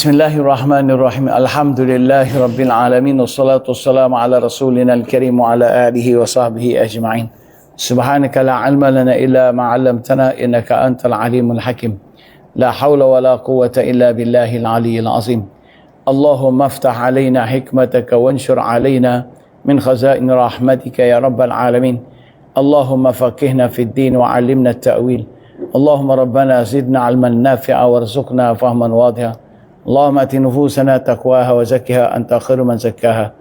بسم الله الرحمن الرحيم الحمد لله رب العالمين والصلاة والسلام على رسولنا الكريم وعلى آله وصحبه أجمعين سبحانك لا علم لنا إلا ما علمتنا إنك أنت العليم الحكيم لا حول ولا قوة إلا بالله العلي العظيم اللهم افتح علينا حكمتك وانشر علينا من خزائن رحمتك يا رب العالمين اللهم فقهنا في الدين وعلمنا التأويل اللهم ربنا زدنا علما نافعا وارزقنا فهما واضحا اللهم أت نفوسنا تقواها وزكها. أنت خير من زكاها.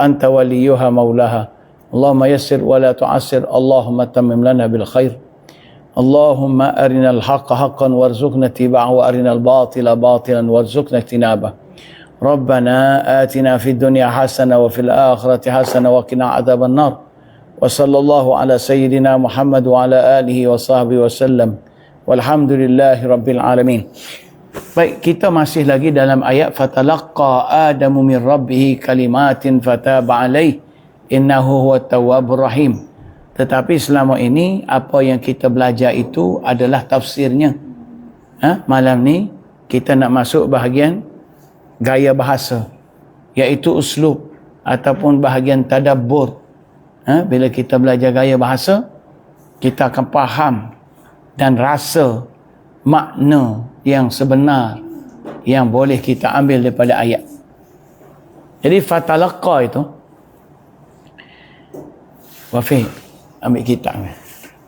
أنت وليها مولاها. اللهم يسر ولا تعسر. اللهم تمم لنا بالخير. اللهم أرنا الحق حقا وارزقنا اتباعه وأرنا الباطل باطلا وارزقنا اجتنابه. ربنا آتنا في الدنيا حسنة وفي الآخرة حسنة وقنا عذاب النار. وصلى الله على سيدنا محمد وعلى آله وصحبه وسلم. والحمد لله رب العالمين. Baik, kita masih lagi dalam ayat fatalaqqa adamu min rabbih kalimatin fataba alaih innahu huwa tawwabur rahim. Tetapi selama ini apa yang kita belajar itu adalah tafsirnya. Ha? Malam ni kita nak masuk bahagian gaya bahasa iaitu uslub ataupun bahagian tadabbur. Ha? Bila kita belajar gaya bahasa kita akan faham dan rasa makna yang sebenar yang boleh kita ambil daripada ayat. Jadi fatalaqa itu Wafi ambil kitab ni.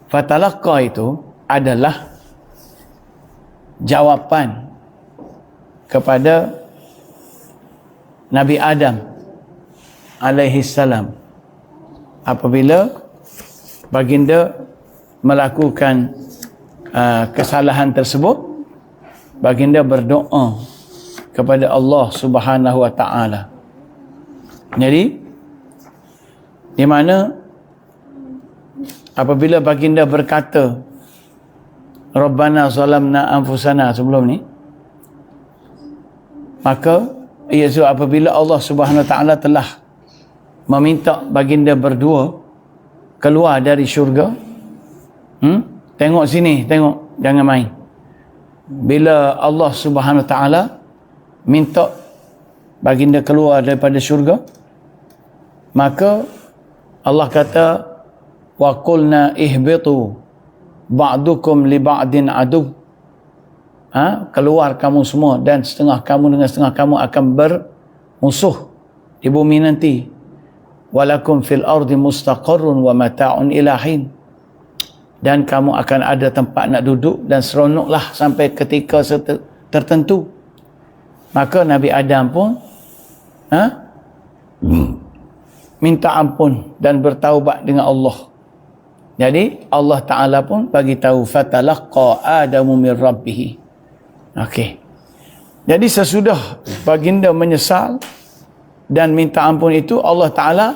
Fatalaqa itu adalah jawapan kepada Nabi Adam alaihi salam apabila baginda melakukan uh, kesalahan tersebut baginda berdoa kepada Allah Subhanahu wa taala. Jadi di mana apabila baginda berkata Rabbana zalamna anfusana sebelum ni maka iaitu apabila Allah Subhanahu wa taala telah meminta baginda berdua keluar dari syurga hmm? Tengok sini tengok. Jangan main. Bila Allah Subhanahu Taala minta baginda keluar daripada syurga maka Allah kata wa qulna ihbitu ba'dukum li ba'din adu. Ha? keluar kamu semua dan setengah kamu dengan setengah kamu akan bermusuh di bumi nanti. Walakum fil ardi mustaqarrun wa mata'un ilahin dan kamu akan ada tempat nak duduk dan seronoklah sampai ketika tertentu. Maka Nabi Adam pun ha, minta ampun dan bertaubat dengan Allah. Jadi Allah Ta'ala pun bagi tahu fatalaqqa adamu min rabbih okey. Jadi sesudah baginda menyesal dan minta ampun itu Allah Ta'ala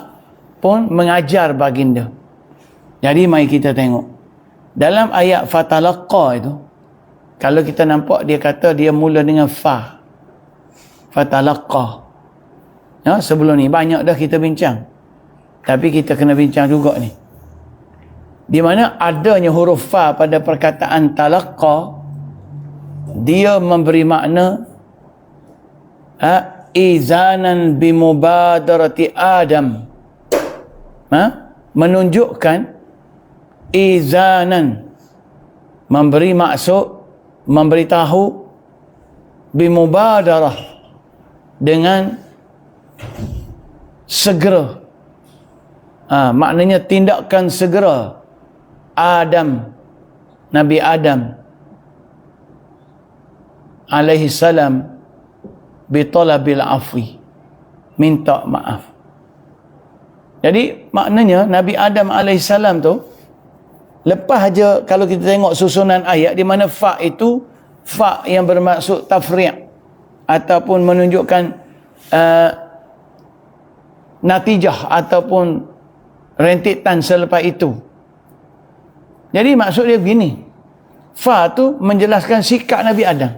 pun mengajar baginda. Jadi mari kita tengok dalam ayat fatalaqa itu kalau kita nampak dia kata dia mula dengan fa. Fatalaqa. Ya, sebelum ni banyak dah kita bincang. Tapi kita kena bincang juga ni. Di mana adanya huruf fa pada perkataan talaqa dia memberi makna ha, izanan bimubadarati adam. Ha, menunjukkan izanan. Memberi maksud memberitahu bimubadarah dengan segera. Ha, maknanya tindakan segera. Adam Nabi Adam alaihi salam bitalabil afwi. Minta maaf. Jadi maknanya Nabi Adam alaihi salam tu Lepas aja kalau kita tengok susunan ayat di mana fa itu fa yang bermaksud tafri' ataupun menunjukkan uh, natijah ataupun rentitan selepas itu. Jadi maksud dia begini. Fa tu menjelaskan sikap Nabi Adam.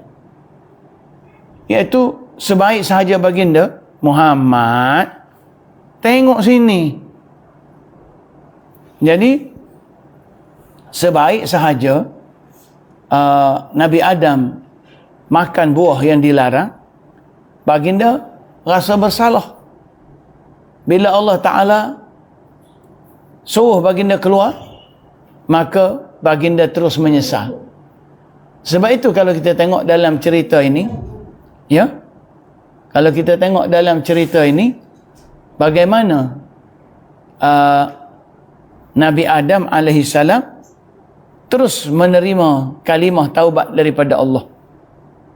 Iaitu sebaik sahaja baginda Muhammad tengok sini. Jadi sebaik sahaja uh, Nabi Adam makan buah yang dilarang baginda rasa bersalah. Bila Allah Ta'ala suruh baginda keluar maka baginda terus menyesal. Sebab itu kalau kita tengok dalam cerita ini ya kalau kita tengok dalam cerita ini bagaimana uh, Nabi Adam alaihi salam terus menerima kalimah taubat daripada Allah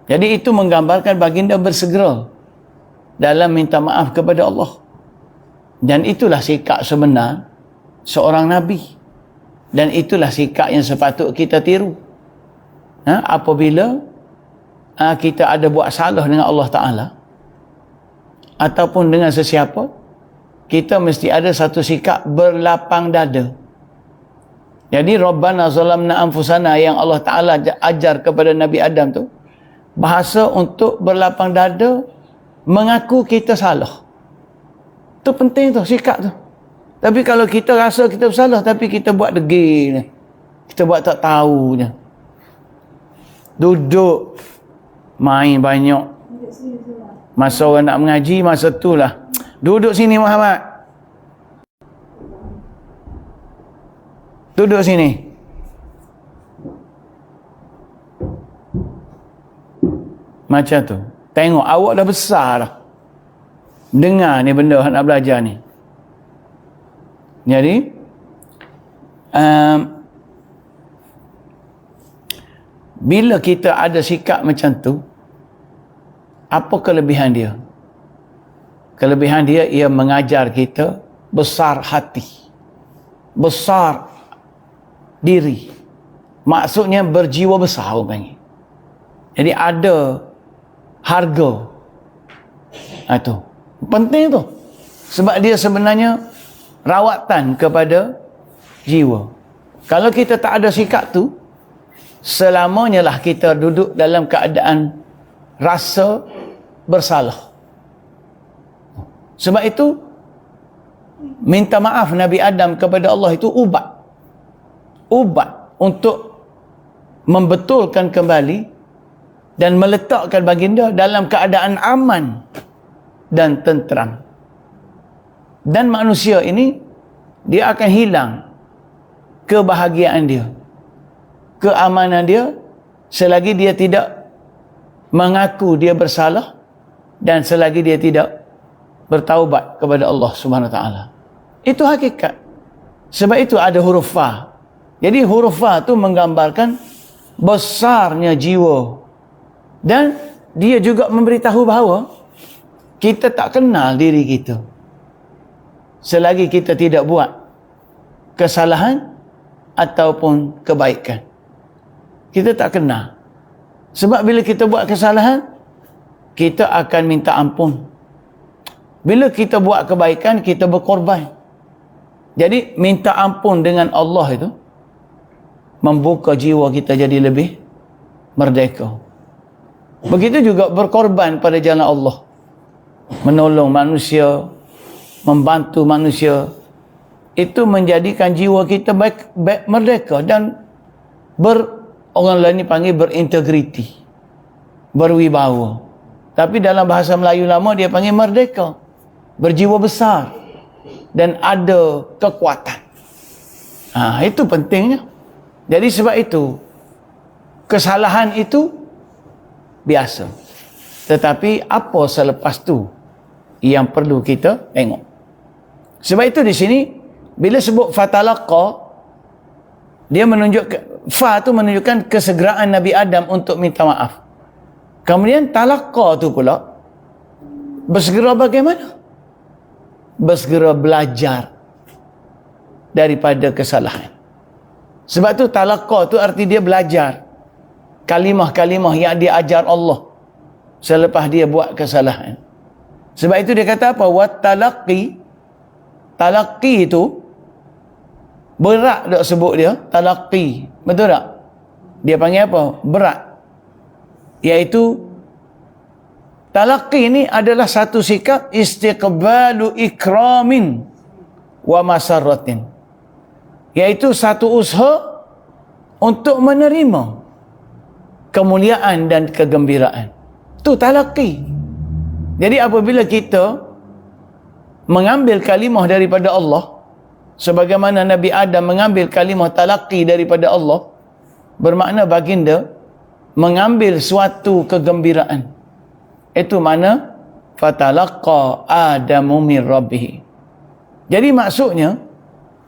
jadi itu menggambarkan baginda bersegera dalam minta maaf kepada Allah. Dan itulah sikap sebenar seorang Nabi. Dan itulah sikap yang sepatut kita tiru. Ha? Apabila ha, kita ada buat salah dengan Allah Ta'ala. Ataupun dengan sesiapa. Kita mesti ada satu sikap berlapang dada. Jadi Rabbana zalamna anfusana yang Allah Ta'ala ajar kepada Nabi Adam tu bahasa untuk berlapang dada mengaku kita salah. Tu penting tu sikap tu. Tapi kalau kita rasa kita bersalah tapi kita buat degil ni. Kita buat tak tahu je duduk main banyak. Masa orang nak mengaji masa tu lah. Duduk sini Muhammad duduk sini Macam tu. Tengok awak dah besar dah. Dengar ni benda nak belajar ni. Jadi um, bila kita ada sikap macam tu apa kelebihan dia? Kelebihan dia ia mengajar kita besar hati. Besar diri. Maksudnya berjiwa besar orang panggil. Jadi ada harga. Ha, itu. Penting tu. Sebab dia sebenarnya rawatan kepada jiwa. Kalau kita tak ada sikap tu, selamanya lah kita duduk dalam keadaan rasa bersalah. Sebab itu, minta maaf Nabi Adam kepada Allah itu ubat. Ubat untuk membetulkan kembali dan meletakkan baginda dalam keadaan aman dan tenteram. Dan manusia ini dia akan hilang kebahagiaan dia. Keamanan dia selagi dia tidak mengaku dia bersalah dan selagi dia tidak bertaubat kepada Allah Subhanahu taala. Itu hakikat. Sebab itu ada huruf fa. Jadi huruf fa tu menggambarkan besarnya jiwa dan dia juga memberitahu bahawa kita tak kenal diri kita. Selagi kita tidak buat kesalahan ataupun kebaikan. Kita tak kenal. Sebab bila kita buat kesalahan, kita akan minta ampun. Bila kita buat kebaikan, kita berkorban. Jadi minta ampun dengan Allah itu membuka jiwa kita jadi lebih merdeka. Begitu juga berkorban pada jalan Allah. Menolong manusia, membantu manusia. Itu menjadikan jiwa kita baik, baik merdeka dan ber, orang lain panggil berintegriti. Berwibawa. Tapi dalam bahasa Melayu lama dia panggil merdeka. Berjiwa besar. Dan ada kekuatan. Ha, itu pentingnya. Jadi sebab itu, kesalahan itu biasa. Tetapi apa selepas tu yang perlu kita tengok. Sebab itu di sini bila sebut fatalaqa dia menunjuk fa tu menunjukkan kesegeraan Nabi Adam untuk minta maaf. Kemudian talaqa tu pula bersegera bagaimana? Bersegera belajar daripada kesalahan. Sebab tu talaqa tu arti dia belajar kalimah-kalimah yang diajar Allah selepas dia buat kesalahan. Sebab itu dia kata apa? Wat talaqi talaqi itu berat tak sebut dia talaqi. Betul tak? Dia panggil apa? Berat. Iaitu talaqi ini adalah satu sikap istiqbalu ikramin wa masarratin. Iaitu satu usaha untuk menerima kemuliaan dan kegembiraan. Tu talaqi. Jadi apabila kita mengambil kalimah daripada Allah sebagaimana Nabi Adam mengambil kalimah talaqi daripada Allah bermakna baginda mengambil suatu kegembiraan itu mana fatalaqa adamu min rabbih jadi maksudnya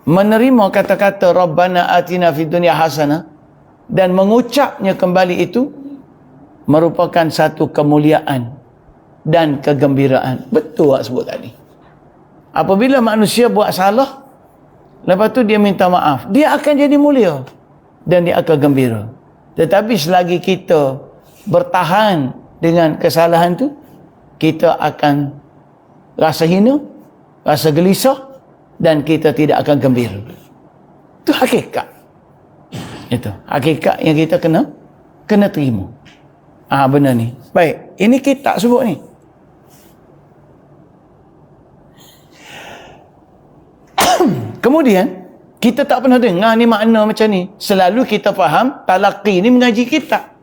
menerima kata-kata rabbana atina fid dunya hasanah dan mengucapnya kembali itu merupakan satu kemuliaan dan kegembiraan. Betul tak sebut tadi. Apabila manusia buat salah, lepas tu dia minta maaf, dia akan jadi mulia dan dia akan gembira. Tetapi selagi kita bertahan dengan kesalahan tu, kita akan rasa hina, rasa gelisah dan kita tidak akan gembira. Itu hakikat. Itu hakikat yang kita kena kena terima. Ah benar ni. Baik, ini kita sebut ni. Kemudian kita tak pernah dengar ni makna macam ni. Selalu kita faham talaqi ni mengaji kita.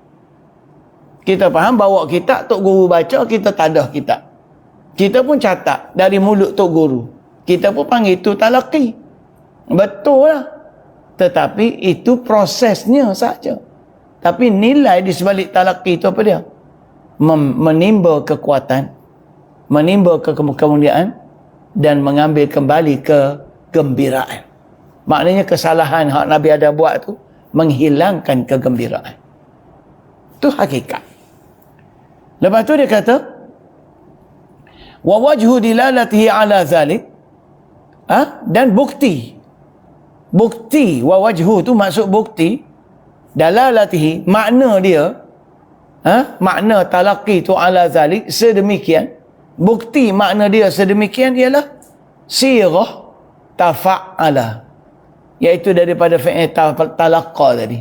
Kita faham bawa kita tok guru baca kita tadah kita. Kita pun catat dari mulut tok guru. Kita pun panggil itu talaqi. Betul lah. Tetapi itu prosesnya saja. Tapi nilai di sebalik talaqi itu apa dia? Mem- menimba kekuatan, menimba ke kemuliaan dan mengambil kembali ke kegembiraan. Maknanya kesalahan hak Nabi ada buat tu menghilangkan kegembiraan. Itu hakikat. Lepas tu dia kata wa wajhu dilalatihi ala zalik ha? dan bukti. Bukti wa wajhu tu maksud bukti. Dalalatihi makna dia ha? makna talaqi tu ala zalik sedemikian. Bukti makna dia sedemikian ialah sirah tafa'ala. Iaitu daripada fi'il talaqqa tadi.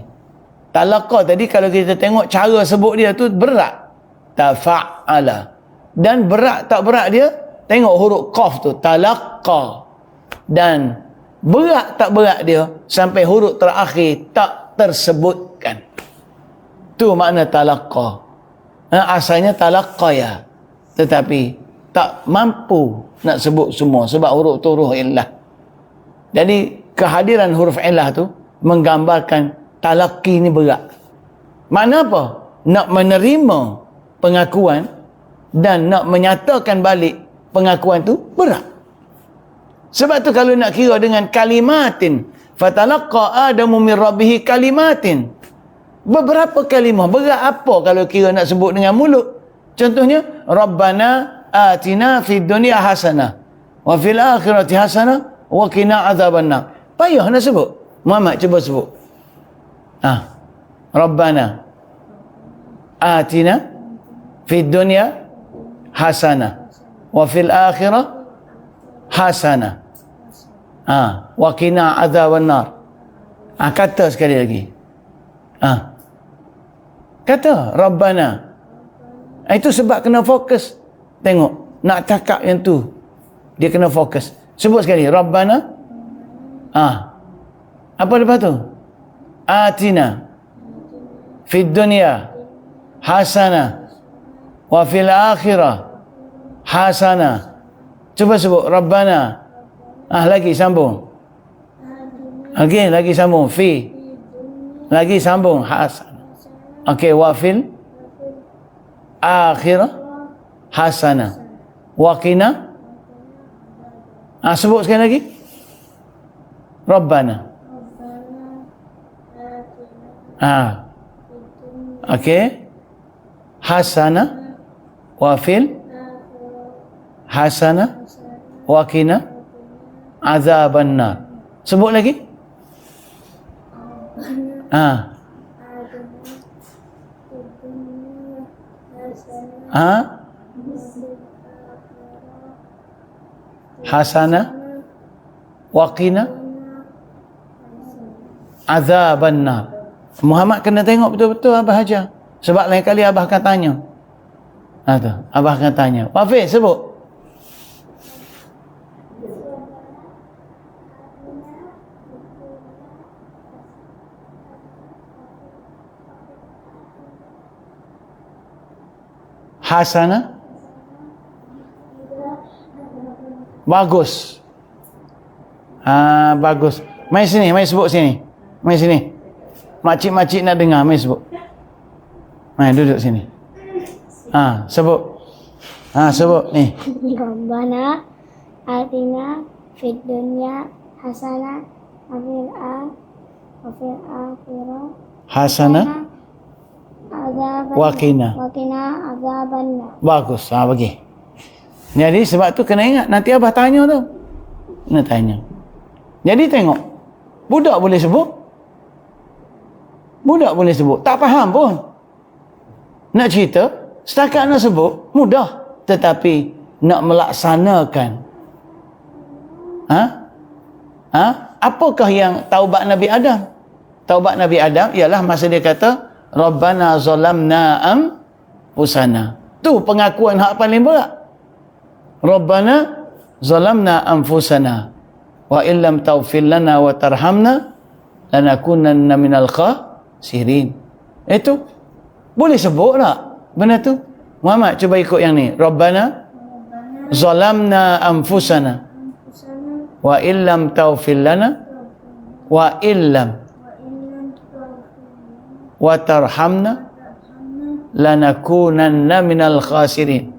Talaqqa tadi kalau kita tengok cara sebut dia tu berat. Tafa'ala. Dan berat tak berat dia? Tengok huruf qaf tu talaqqa dan berat tak berat dia sampai huruf terakhir tak tersebutkan tu makna talaqqa ha, asalnya talaqqa ya tetapi tak mampu nak sebut semua sebab huruf tu huruf illah jadi kehadiran huruf ilah tu menggambarkan talaki ni berat. Mana apa? Nak menerima pengakuan dan nak menyatakan balik pengakuan tu berat. Sebab tu kalau nak kira dengan kalimatin fatalaqa adamu min rabbih kalimatin. Beberapa kalimah berat apa kalau kira nak sebut dengan mulut? Contohnya rabbana atina fid dunya hasanah wa fil akhirati hasanah wa qina azabannar. Payah nak sebut. Muhammad cuba sebut. Ah. Rabbana atina fid dunya hasana wa fil akhirah hasana. Ah, wa qina azabannar. Ah, kata sekali lagi. Ah. Kata Rabbana. Ah, itu sebab kena fokus. Tengok, nak cakap yang tu. Dia kena fokus. Sebut sekali. Rabbana. Ah. Apa lepas tu? Atina. Fid dunia. Hasana. Wa fil akhirah. Hasana. Cuba sebut. Rabbana. Ah lagi sambung. Okey, lagi sambung. Fi. Lagi sambung. Hasana. Okey, wa fil akhirah. Hasana. Wa qina Ah sebut sekali lagi. Rabbana. Ah. Okey. Hasana wa fil hasana wa qina azaban nar. Sebut lagi. Ah. Ah. hasana waqina azaban nar Muhammad kena tengok betul-betul Abah Hajar sebab lain kali Abah akan tanya ha, tu. Abah akan tanya Wafiq sebut hasana Bagus. Ha, bagus. Mai sini, mai sebut sini. Mai sini. Makcik-makcik nak dengar, mai sebut. Mai duduk sini. Ha, sebut. Ha, sebut ni. Rabbana atina fid dunya hasanah wa fil a- wa fil akhirah Hasanah Waqina. wa qina azaban Bagus. Ha, bagi. Jadi sebab tu kena ingat. Nanti Abah tanya tu. Kena tanya. Jadi tengok. Budak boleh sebut. Budak boleh sebut. Tak faham pun. Nak cerita. Setakat nak sebut. Mudah. Tetapi nak melaksanakan. Ha? Ha? Apakah yang taubat Nabi Adam? Taubat Nabi Adam ialah masa dia kata Rabbana zalamna am usana. Tu pengakuan hak paling berat. Rabbana zalamna anfusana wa illam taghfir lana wa tarhamna lanakunanna minal khasirin. Itu boleh sebut tak benda tu? Muhammad cuba ikut yang ni. Rabbana zalamna anfusana wa illam taghfir lana wa illam wa tarhamna lanakunanna minal khasirin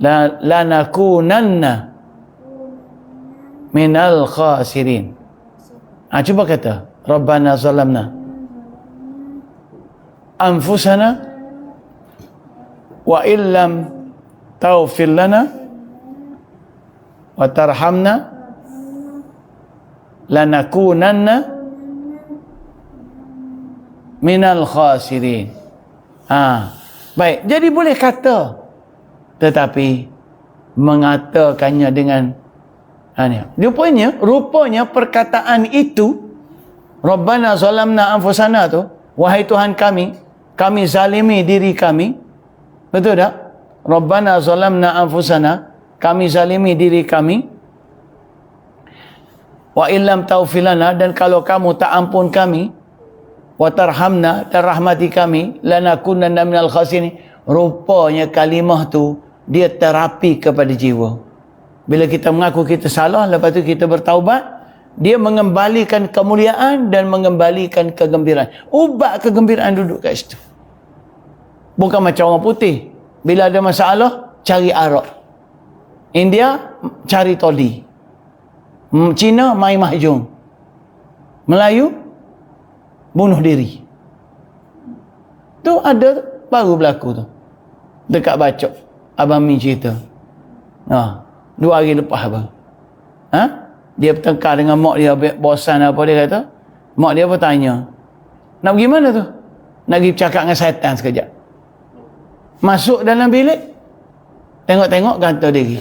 la lanakunanna minal khasirin ha, cuba kata Rabbana zalamna anfusana wa illam taghfir lana wa tarhamna lanakunanna minal khasirin. Ha. Baik, jadi boleh kata tetapi mengatakannya dengan ha ni. Rupanya, rupanya perkataan itu Rabbana zalamna anfusana tu, wahai Tuhan kami, kami zalimi diri kami. Betul tak? Rabbana zalamna anfusana, kami zalimi diri kami. Wa illam taufilana dan kalau kamu tak ampun kami, wa tarhamna dan rahmati kami lanakunanna minal khasirin. Rupanya kalimah tu dia terapi kepada jiwa. Bila kita mengaku kita salah lepas tu kita bertaubat dia mengembalikan kemuliaan dan mengembalikan kegembiraan. Ubat kegembiraan duduk kat situ. Bukan macam orang putih. Bila ada masalah cari arak. India cari todi. Hmm, Cina main mahjong. Melayu bunuh diri. Tu ada baru berlaku tu. Dekat bacok. Abang Min cerita. Ha, dua hari lepas apa? Ha? Dia bertengkar dengan mak dia bosan apa dia kata. Mak dia pun tanya. Nak pergi mana tu? Nak pergi bercakap dengan syaitan sekejap. Masuk dalam bilik. Tengok-tengok gantung diri.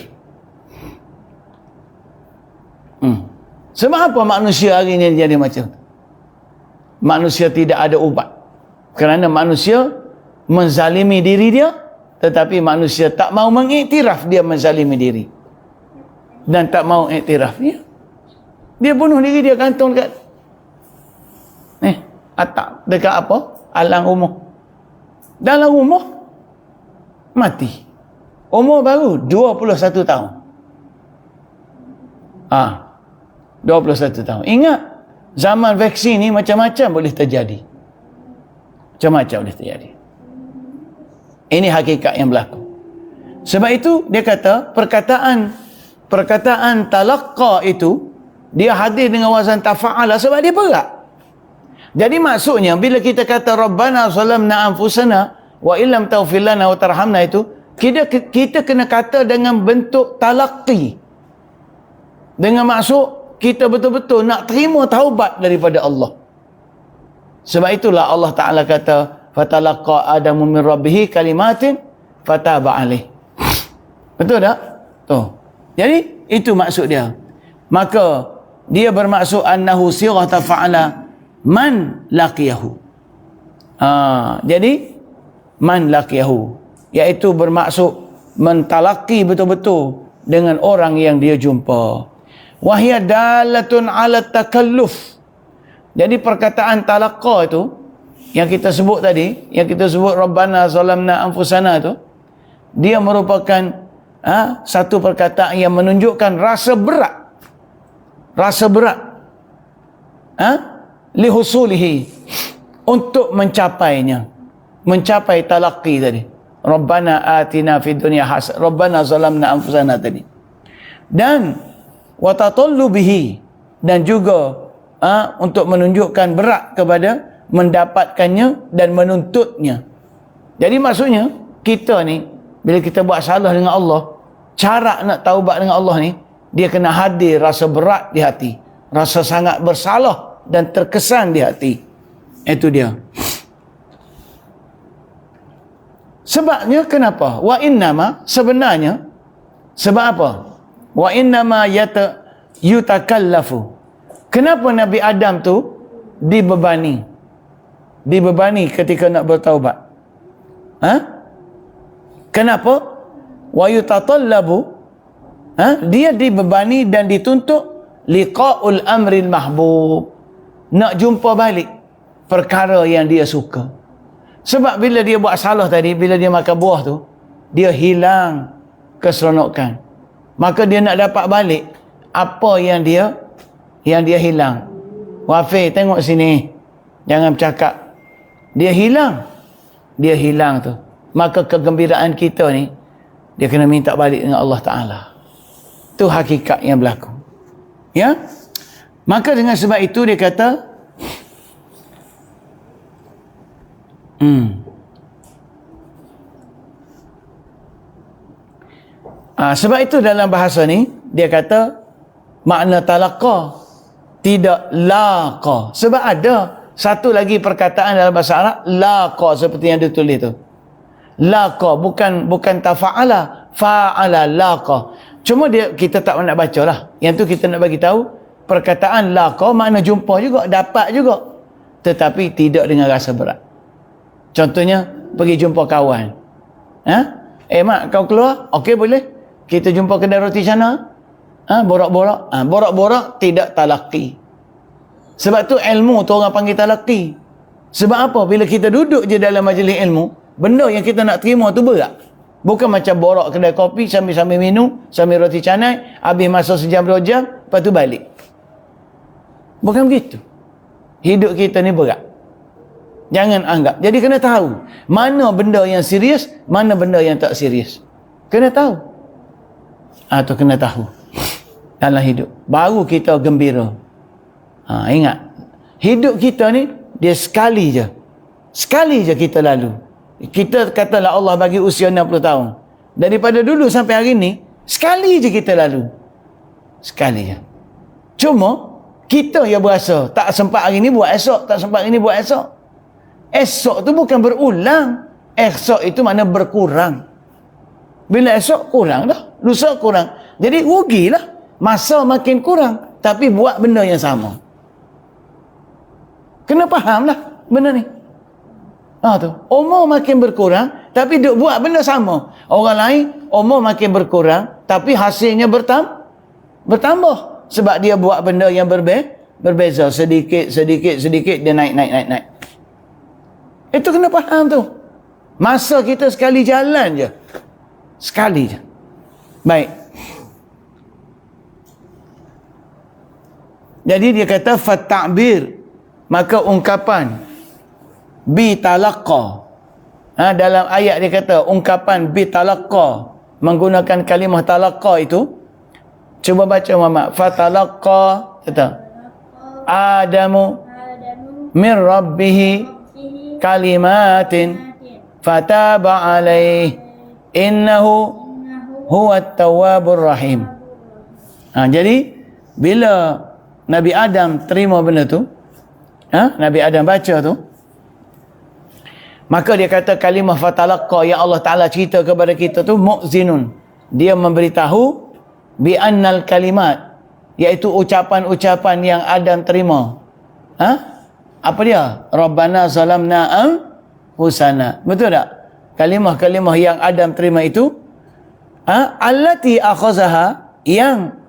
Hmm. Sebab apa manusia hari ini jadi macam tu? Manusia tidak ada ubat. Kerana manusia menzalimi diri dia tetapi manusia tak mau mengiktiraf dia menzalimi diri. Dan tak mau iktiraf dia dia bunuh diri dia gantung dekat eh atap dekat apa? Alang rumah. Dalam rumah mati. Umur baru 21 tahun. Ah 21 tahun. Ingat zaman vaksin ni macam-macam boleh terjadi. Macam-macam boleh terjadi. Ini hakikat yang berlaku. Sebab itu dia kata perkataan perkataan talaqqa itu dia hadir dengan wazan tafa'ala sebab dia berat. Jadi maksudnya bila kita kata rabbana zalamna anfusana wa illam taghfir lana wa tarhamna itu kita kita kena kata dengan bentuk talaqqi. Dengan maksud kita betul-betul nak terima taubat daripada Allah. Sebab itulah Allah Taala kata, "Fatalaqa Adam min rabbih kalimatin fataba alaih. Betul tak? Tu. Jadi itu maksud dia. Maka dia bermaksud annahu sirah tafa'ala man laqiyahu. Ha, jadi man laqiyahu iaitu bermaksud mentalaki betul-betul dengan orang yang dia jumpa wahya dalatun ala takalluf. Jadi perkataan talaqa itu yang kita sebut tadi yang kita sebut rabbana zalamna anfusana itu dia merupakan ha, satu perkataan yang menunjukkan rasa berat. Rasa berat. Ha, lihusulihi untuk mencapainya. Mencapai talaqi tadi. Rabbana atina fid dunya hasan Rabbana zalamna anfusana tadi. Dan watatallu bihi. Dan juga ha, untuk menunjukkan berat kepada mendapatkannya dan menuntutnya. Jadi maksudnya kita ni bila kita buat salah dengan Allah cara nak taubat dengan Allah ni dia kena hadir rasa berat di hati. Rasa sangat bersalah dan terkesan di hati. Itu dia. Sebabnya kenapa? Wa innama sebenarnya sebab apa wa innama yata yutakallafu. Kenapa nabi adam tu dibebani? Dibebani ketika nak bertaubat. Ha? Kenapa? Wa yutatallabu. Ha? Dia dibebani dan dituntut liqaul amril mahbub. Nak jumpa balik perkara yang dia suka. Sebab bila dia buat salah tadi, bila dia makan buah tu, dia hilang keseronokan. Maka dia nak dapat balik apa yang dia yang dia hilang. Wafi, tengok sini. Jangan bercakap. Dia hilang. Dia hilang tu. Maka kegembiraan kita ni, dia kena minta balik dengan Allah Ta'ala. Itu hakikat yang berlaku. Ya? Maka dengan sebab itu dia kata, Hmm. Ha, sebab itu dalam bahasa ni dia kata makna talaqa tidak laqa. Sebab ada satu lagi perkataan dalam bahasa Arab laqa seperti yang ditulis tu. Laqa bukan bukan tafa'ala, fa'ala laqa. Cuma dia kita tak nak baca lah. Yang tu kita nak bagi tahu perkataan laqa makna jumpa juga, dapat juga. Tetapi tidak dengan rasa berat. Contohnya, pergi jumpa kawan. Ha? Eh, mak, kau keluar? Okey, boleh. Kita jumpa kedai roti sana. Ha? Borak-borak. Ha? Borak-borak, tidak talaki. Sebab tu ilmu tu orang panggil talaki. Sebab apa? Bila kita duduk je dalam majlis ilmu, benda yang kita nak terima tu berat. Bukan macam borak kedai kopi sambil-sambil minum, sambil roti canai, habis masa sejam dua jam, lepas tu balik. Bukan begitu. Hidup kita ni berat. Jangan anggap. Jadi kena tahu. Mana benda yang serius, mana benda yang tak serius. Kena tahu. Atau ha, kena tahu. Dalam hidup. Baru kita gembira. Ha, ingat. Hidup kita ni, dia sekali je. Sekali je kita lalu. Kita katalah Allah bagi usia 60 tahun. Daripada dulu sampai hari ni, sekali je kita lalu. Sekali je. Cuma, kita yang berasa tak sempat hari ni buat esok, tak sempat hari ni buat esok. Esok tu bukan berulang. Esok itu mana berkurang. Bila esok kurang dah. Lusa kurang. Jadi rugilah. Masa makin kurang. Tapi buat benda yang sama. Kena faham lah benda ni. Ha, tu. Umur makin berkurang. Tapi duk buat benda sama. Orang lain umur makin berkurang. Tapi hasilnya bertam bertambah. Sebab dia buat benda yang berbe berbeza. Sedikit, sedikit, sedikit. Dia naik, naik, naik, naik. Itu kena faham tu. Masa kita sekali jalan je. Sekali je. Baik. Jadi dia kata fatakbir maka ungkapan bi talaqqa. Ha, dalam ayat dia kata ungkapan bi talaqqa menggunakan kalimah talaqqa itu cuba baca Muhammad fatalaqqa kata Adamu min rabbihi kalimatin fataba alaih innahu huwa tawwabur rahim ha, jadi bila Nabi Adam terima benda tu ha, Nabi Adam baca tu maka dia kata kalimah fatalaqqa yang Allah Ta'ala cerita kepada kita tu mu'zinun dia memberitahu bi annal kalimat iaitu ucapan-ucapan yang Adam terima ha? apa dia? Rabbana zalamna husana. Betul tak? Kalimah-kalimah yang Adam terima itu ha? allati akhazaha yang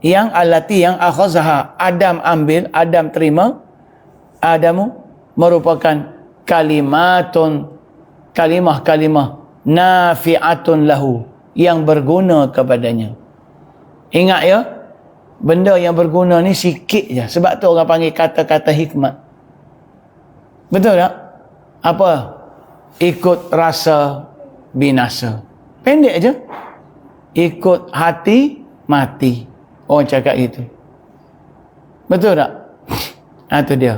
yang allati yang akhazaha Adam ambil, Adam terima Adamu merupakan kalimatun kalimah-kalimah nafi'atun lahu yang berguna kepadanya. Ingat ya, benda yang berguna ni sikit je. Sebab tu orang panggil kata-kata hikmat. Betul tak? Apa? Ikut rasa binasa. Pendek je. Ikut hati mati. Orang cakap gitu. Betul tak? Ha, itu dia.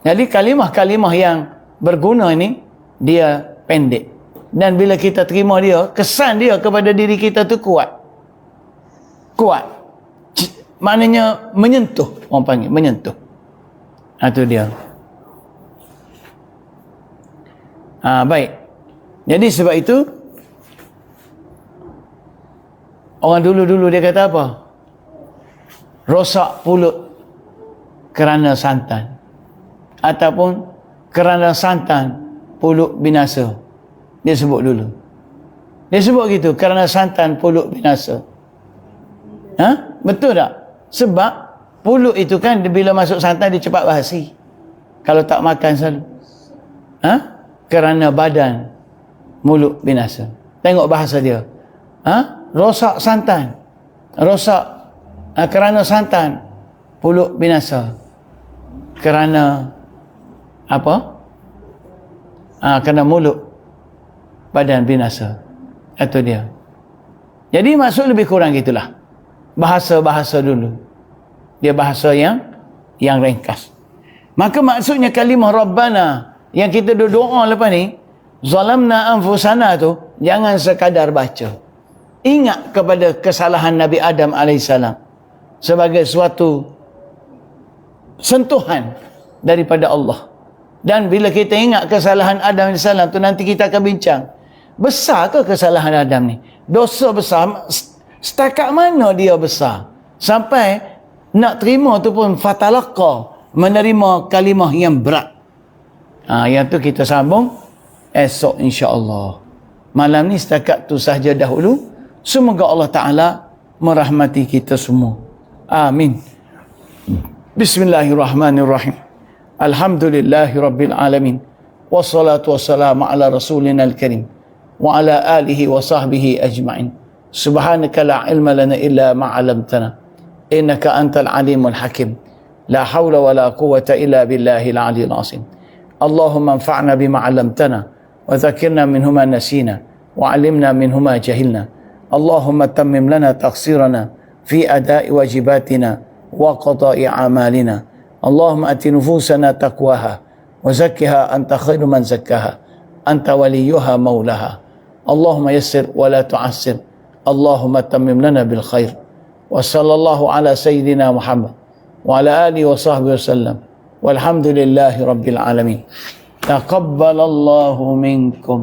Jadi kalimah-kalimah yang berguna ni, dia pendek. Dan bila kita terima dia, kesan dia kepada diri kita tu kuat. Kuat. C- maknanya menyentuh. Orang panggil, menyentuh. Itu dia. Ha, baik. Jadi sebab itu, orang dulu-dulu dia kata apa? Rosak pulut kerana santan. Ataupun kerana santan pulut binasa. Dia sebut dulu. Dia sebut gitu, kerana santan pulut binasa. Ha? Betul tak? Sebab pulut itu kan bila masuk santan dia cepat basi. Kalau tak makan selalu. Ha? Kerana badan mulut binasa. Tengok bahasa dia. Ha? Rosak santan. Rosak ha, kerana santan pulut binasa. Kerana apa? Ha, kerana mulut badan binasa. Itu dia. Jadi maksud lebih kurang gitulah. Bahasa-bahasa dulu. Dia bahasa yang yang ringkas. Maka maksudnya kalimah Rabbana yang kita doa lepas ni, zalamna anfusana tu jangan sekadar baca. Ingat kepada kesalahan Nabi Adam AS sebagai suatu sentuhan daripada Allah. Dan bila kita ingat kesalahan Adam AS tu nanti kita akan bincang. Besar ke kesalahan Adam ni? Dosa besar, setakat mana dia besar? Sampai nak terima tu pun fatalaka menerima kalimah yang berat. Ha, yang tu kita sambung esok insya-Allah. Malam ni setakat tu sahaja dahulu. Semoga Allah Taala merahmati kita semua. Amin. Bismillahirrahmanirrahim. Alhamdulillahi rabbil alamin. Wassalatu wassalamu ala rasulina al-karim wa ala alihi wa sahbihi ajma'in. Subhanaka la ilma lana illa ma 'allamtana. Innaka antal alimul hakim. La hawla wa la quwwata illa billahil aliyyil azim. اللهم انفعنا بما علمتنا وذكرنا منهما نسينا وعلمنا منهما جهلنا. اللهم تمم لنا تقصيرنا في أداء واجباتنا وقضاء أعمالنا. اللهم أت نفوسنا تقواها وزكها أنت خير من زكاها. أنت وليها مولاها. اللهم يسر ولا تعسر. اللهم تمم لنا بالخير. وصلى الله على سيدنا محمد وعلى آله وصحبه وسلم. والحمد لله رب العالمين. تقبل الله منكم.